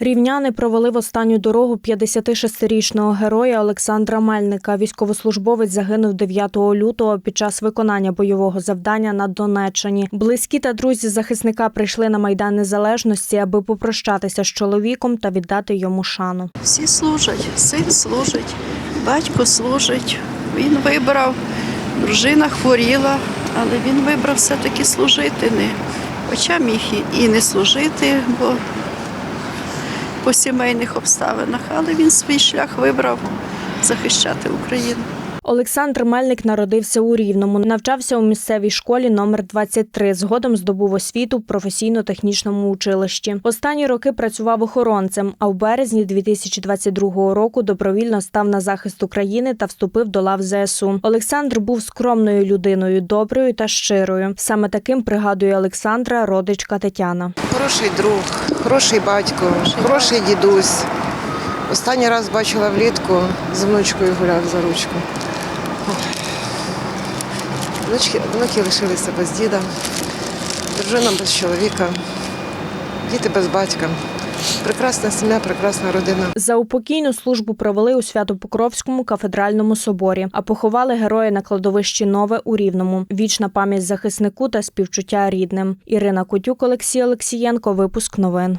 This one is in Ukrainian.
Рівняни провели в останню дорогу 56-річного героя Олександра Мельника. Військовослужбовець загинув 9 лютого під час виконання бойового завдання на Донеччині. Близькі та друзі захисника прийшли на майдан незалежності, аби попрощатися з чоловіком та віддати йому шану. Всі служать, син служить, батько служить. Він вибрав, дружина хворіла, але він вибрав все-таки служити. Не. Хоча міг і не служити, бо по сімейних обставинах, але він свій шлях вибрав захищати Україну. Олександр Мельник народився у Рівному, навчався у місцевій школі номер 23. Згодом здобув освіту в професійно-технічному училищі. Останні роки працював охоронцем, а в березні 2022 року добровільно став на захист України та вступив до лав ЗСУ. Олександр був скромною людиною, доброю та щирою. Саме таким пригадує Олександра родичка Тетяна. Хороший друг, хороший батько, хороший дідусь. Останній раз бачила влітку, з внучкою гуляв за ручку. Внучки, внуки лишилися без діда, дружина без чоловіка, діти без батька. Прекрасна сім'я, прекрасна родина. За упокійну службу провели у Свято-Покровському кафедральному соборі, а поховали героя на кладовищі Нове у Рівному. Вічна пам'ять захиснику та співчуття рідним. Ірина Котюк, Олексій Олексієнко. Випуск новин.